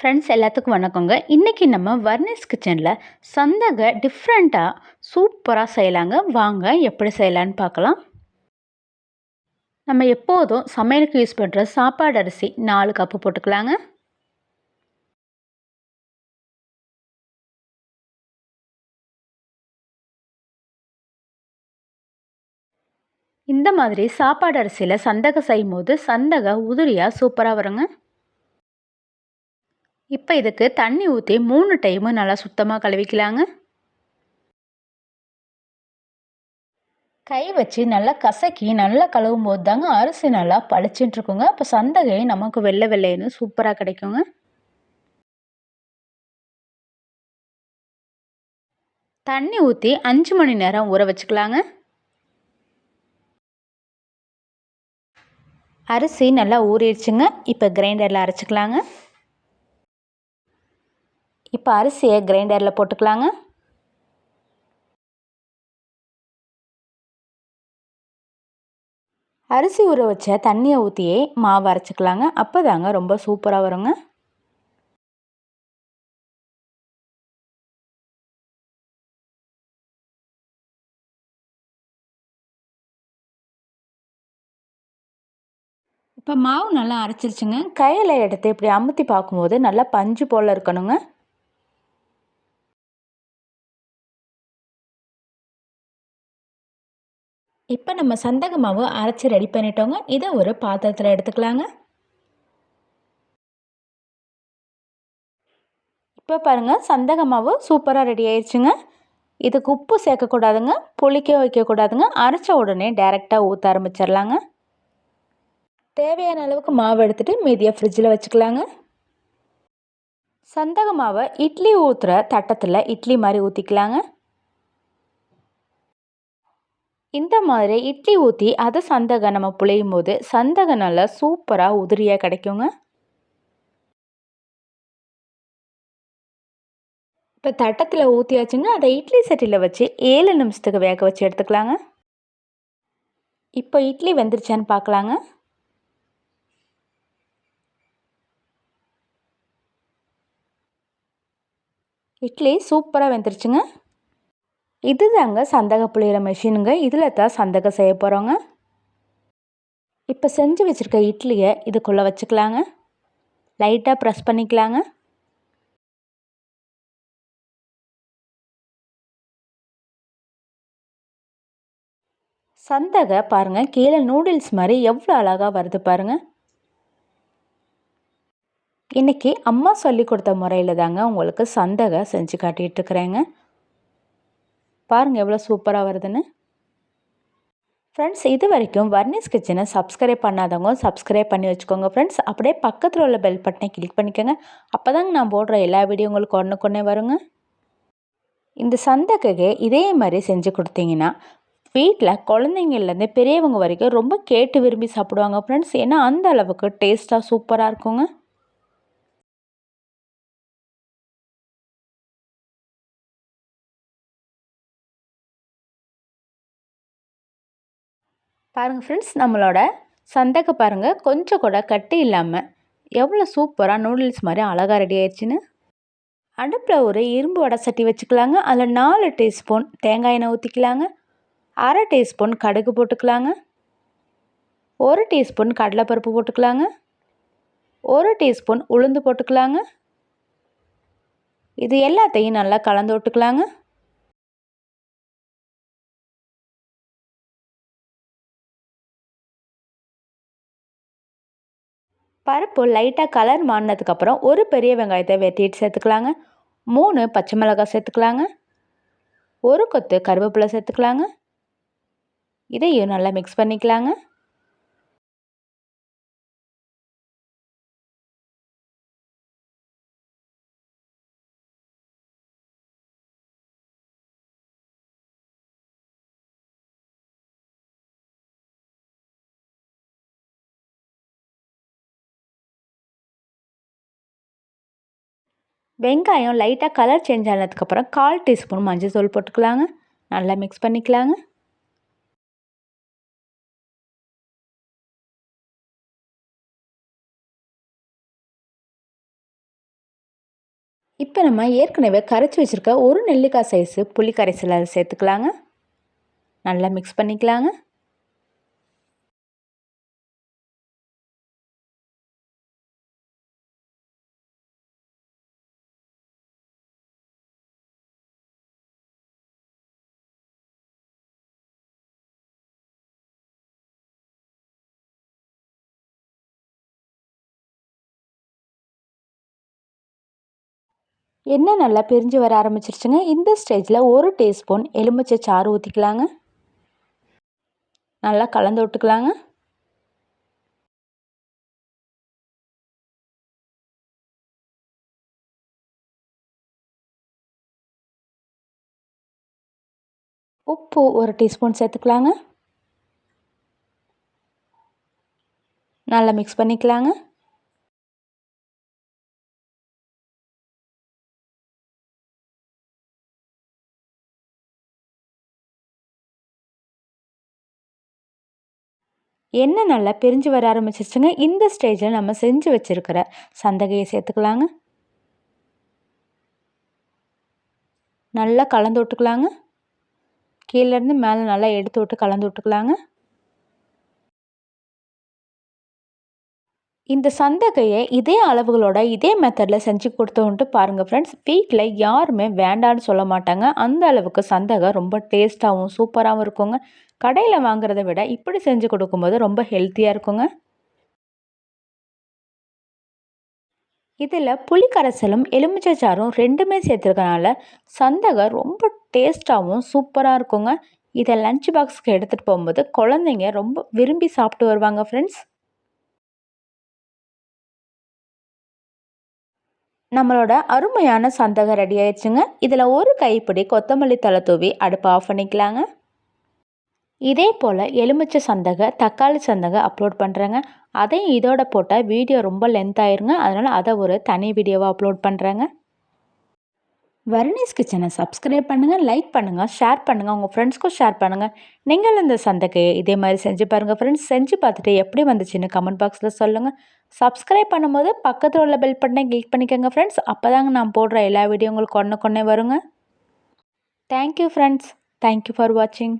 Friends எல்லாத்துக்கும் வணக்கங்க. இன்றைக்கி நம்ம வர்னிஸ் கிச்சனில் சந்தக டிஃப்ரெண்ட்டாக சூப்பராக செய்யலாங்க. வாங்க எப்படி செய்யலான்னு பார்க்கலாம். நம்ம எப்போதும் சமையலுக்கு யூஸ் பண்ணுற சாப்பாடு அரிசி நாலு கப்பு போட்டுக்கலாங்க. இந்த மாதிரி சாப்பாடு அரிசியில் சந்தகம் செய்யும் போது சந்தக உதிரியாக சூப்பராக வருங்க. இப்போ இதுக்கு தண்ணி ஊற்றி மூணு டைமு நல்லா சுத்தமாக கழுவிக்கலாங்க. கை வச்சு நல்லா கசக்கி நல்லா கழுவும் போது தாங்க அரிசி நல்லா பளிச்சுட்டுருக்குங்க அப்போ சந்தகை நமக்கு வெள்ளை வெள்ளைன்னு சூப்பராக கிடைக்குங்க. தண்ணி ஊற்றி அஞ்சு மணி நேரம் ஊற வச்சுக்கலாங்க. அரிசி நல்லா ஊறிடுச்சுங்க. இப்போ கிரைண்டரில் அரைச்சிக்கலாங்க. இப்போ அரிசியை கிரைண்டரில் போட்டுக்கலாங்க. அரிசி ஊற வச்ச தண்ணியை ஊற்றியே மாவு அரைச்சிக்கலாங்க. அப்போ தாங்க ரொம்ப சூப்பராக வருங்க. இப்போ மாவு நல்லா அரைச்சிருச்சுங்க. கையில் எடுத்து இப்படி அமுத்தி பார்க்கும்போது நல்லா பஞ்சு போல் இருக்கணுங்க. இப்போ நம்ம சந்தக மாவு அரைச்சி ரெடி பண்ணிட்டோங்க. இதை ஒரு பாத்திரத்தில் எடுத்துக்கலாங்க. இப்போ பாருங்கள் சந்தக மாவு சூப்பராக ரெடி ஆயிடுச்சுங்க இதுக்கு உப்பு சேர்க்கக்கூடாதுங்க புளிக்க வைக்கக்கூடாதுங்க. அரைச்ச உடனே டைரெக்டாக ஊற்ற ஆரம்பிச்சிடலாங்க. தேவையான அளவுக்கு மாவு எடுத்துகிட்டு மீதியை ஃப்ரிட்ஜில் வச்சுக்கலாங்க. சந்தக மாவை இட்லி ஊற்றுற தட்டத்தில் இட்லி மாதிரி ஊற்றிக்கலாங்க இந்த மாதிரி இட்லி ஊற்றி அதை சந்தகம் நம்ம புளியும் போது சந்தகம் நல்லா சூப்பராக உதிரியாக கிடைக்குங்க. இப்போ தட்டத்தில் ஊற்றியாச்சுங்க அதை இட்லி சட்டியில் வச்சு ஏழு நிமிஷத்துக்கு வேக வச்சு எடுத்துக்கலாங்க. இப்போ இட்லி வெந்துருச்சான்னு பார்க்கலாங்க இட்லி சூப்பராக வெந்துருச்சுங்க. இது தாங்க சந்தக புளியிற மிஷினுங்க இதில் தான் சந்தகம் செய்ய போகிறோங்க இப்போ செஞ்சு வச்சுருக்க இட்லியை இதுக்குள்ளே வச்சுக்கலாங்க. லைட்டாக ப்ரெஸ் பண்ணிக்கலாங்க. சந்தகை பாருங்கள் கீழே நூடுல்ஸ் மாதிரி எவ்வளோ அழகாக வருது பாருங்கள் இன்றைக்கி அம்மா சொல்லி கொடுத்த முறையில் தாங்க உங்களுக்கு சந்தகை செஞ்சு காட்டிகிட்ருக்குறேங்க பாருங்கள் எவ்வளோ சூப்பராக வருதுன்னு. ஃப்ரெண்ட்ஸ் இது வரைக்கும் வர்னிஸ் கிச்சனை சப்ஸ்கிரைப் பண்ணாதவங்க சப்ஸ்கிரைப் பண்ணி வச்சுக்கோங்க ஃப்ரெண்ட்ஸ் அப்படியே பக்கத்தில் உள்ள பெல் பட்டனை கிளிக் பண்ணிக்கோங்க. அப்போ தாங்க நான் போடுற எல்லா வீடியோ உங்களுக்கு ஒன்று கொண்டே வருங்க. இந்த சந்தக்கையை இதே மாதிரி செஞ்சு கொடுத்தீங்கன்னா வீட்டில் குழந்தைங்கள்லேருந்து பெரியவங்க வரைக்கும் ரொம்ப கேட்டு விரும்பி சாப்பிடுவாங்க ஃப்ரெண்ட்ஸ் ஏன்னா அந்த அளவுக்கு டேஸ்ட்டாக சூப்பராக இருக்குங்க. பாருங்கள் ஃப்ரெண்ட்ஸ் நம்மளோட சந்தைக்கு பாருங்கள் கொஞ்சம் கூட கட்டி இல்லாமல் எவ்வளோ சூப்பராக நூடுல்ஸ் மாதிரி அழகாக ரெடி ஆயிடுச்சுன்னு அடுப்பில் ஒரு இரும்பு வடை சட்டி வச்சுக்கலாங்க. அதில் நாலு டீஸ்பூன் தேங்காய் எண்ணெய் ஊற்றிக்கலாங்க அரை டீஸ்பூன் கடுகு போட்டுக்கலாங்க. ஒரு டீஸ்பூன் கடலைப்பருப்பு போட்டுக்கலாங்க. ஒரு டீஸ்பூன் உளுந்து போட்டுக்கலாங்க. இது எல்லாத்தையும் நல்லா கலந்து விட்டுக்கலாங்க. பருப்பு லைட்டாக கலர் மாறினதுக்கப்புறம் ஒரு பெரிய வெங்காயத்தை வெட்டிட்டு சேர்த்துக்கலாங்க. மூணு பச்சை மிளகாய் சேர்த்துக்கலாங்க. ஒரு கொத்து கருவேப்பிலை சேர்த்துக்கலாங்க. இதையும் நல்லா மிக்ஸ் பண்ணிக்கலாங்க. வெங்காயம் லைட்டாக கலர் சேஞ்ச் ஆனதுக்கப்புறம் கால் டீஸ்பூன் மஞ்சள் தூள் போட்டுக்கலாங்க. நல்லா மிக்ஸ் பண்ணிக்கலாங்க. இப்போ நம்ம ஏற்கனவே கரைச்சி வச்சுருக்க ஒரு நெல்லிக்காய் சைஸு புளி கரைசலை சேர்த்துக்கலாங்க. நல்லா மிக்ஸ் பண்ணிக்கலாங்க. எண்ணெய் நல்லா பிரிஞ்சு வர ஆரம்பிச்சிருச்சுங்க? இந்த ஸ்டேஜில் ஒரு டீஸ்பூன் எலுமிச்சை சாறு ஊற்றிக்கலாங்க நல்லா கலந்து விட்டுக்கலாங்க. உப்பு ஒரு டீஸ்பூன் சேர்த்துக்கலாங்க. நல்லா மிக்ஸ் பண்ணிக்கலாங்க. எண்ணெய் நல்லா பிரிஞ்சு வர ஆரம்பிச்சிருச்சுங்க? இந்த ஸ்டேஜில் நம்ம செஞ்சு வச்சுருக்கிற சந்தகையை சேர்த்துக்கலாங்க. நல்லா கலந்து விட்டுக்கலாங்க. கீழேருந்து மேலே நல்லா எடுத்து விட்டு கலந்து விட்டுக்கலாங்க. இந்த சந்தகையை இதே அளவுகளோட இதே மெத்தடில் செஞ்சு கொடுத்தோன்ட்டு பாருங்கள் ஃப்ரெண்ட்ஸ் வீட்டில் யாருமே வேண்டான்னு சொல்ல மாட்டாங்க. அந்த அளவுக்கு சந்தகை ரொம்ப டேஸ்ட்டாகவும் சூப்பராகவும் இருக்குங்க. கடையில் வாங்குறத விட இப்படி செஞ்சு கொடுக்கும்போது ரொம்ப ஹெல்த்தியாக இருக்குங்க. இதில் புளிக்கரைசலும் எலுமிச்சைச்சாரும் ரெண்டுமே சேர்த்துருக்கனால சந்தகை ரொம்ப டேஸ்ட்டாகவும் சூப்பராக இருக்குங்க. இதை லஞ்ச் பாக்ஸுக்கு எடுத்துகிட்டு போகும்போது குழந்தைங்க ரொம்ப விரும்பி சாப்பிட்டு வருவாங்க ஃப்ரெண்ட்ஸ் நம்மளோட அருமையான சந்தகம் ரெடி ஆயிடுச்சுங்க. இதில் ஒரு கைப்பிடி கொத்தமல்லி தலை தூவி அடுப்பை ஆஃப் பண்ணிக்கலாங்க. இதே போல் எலுமிச்சை சந்தக தக்காளி சந்தக அப்லோட் பண்ணுறேங்க அதையும் இதோட போட்டால் வீடியோ ரொம்ப லென்த் ஆயிருங்க. அதனால் அதை ஒரு தனி வீடியோவாக அப்லோட் பண்ணுறேங்க வர்ணீஸ் கிச்சனை சப்ஸ்கிரைப் பண்ணுங்கள் லைக் பண்ணுங்கள் ஷேர் பண்ணுங்கள் உங்கள் ஃப்ரெண்ட்ஸ்க்கும் ஷேர் பண்ணுங்கள் நீங்கள் இந்த சந்தைக்கு இதே மாதிரி செஞ்சு பாருங்கள் ஃப்ரெண்ட்ஸ் செஞ்சு பார்த்துட்டு எப்படி வந்துச்சுன்னு கமெண்ட் பாக்ஸில் சொல்லுங்கள் சப்ஸ்கிரைப் பண்ணும்போது பக்கத்தில் உள்ள பெல் பட்டனை கிளிக் பண்ணிக்கோங்க ஃப்ரெண்ட்ஸ் அப்போ தாங்க நான் போடுற எல்லா வீடியோ உங்களுக்கு ஒன்று கொன்னே வருங்க. தேங்க்யூ ஃப்ரெண்ட்ஸ் தேங்க்யூ ஃபார் வாட்சிங்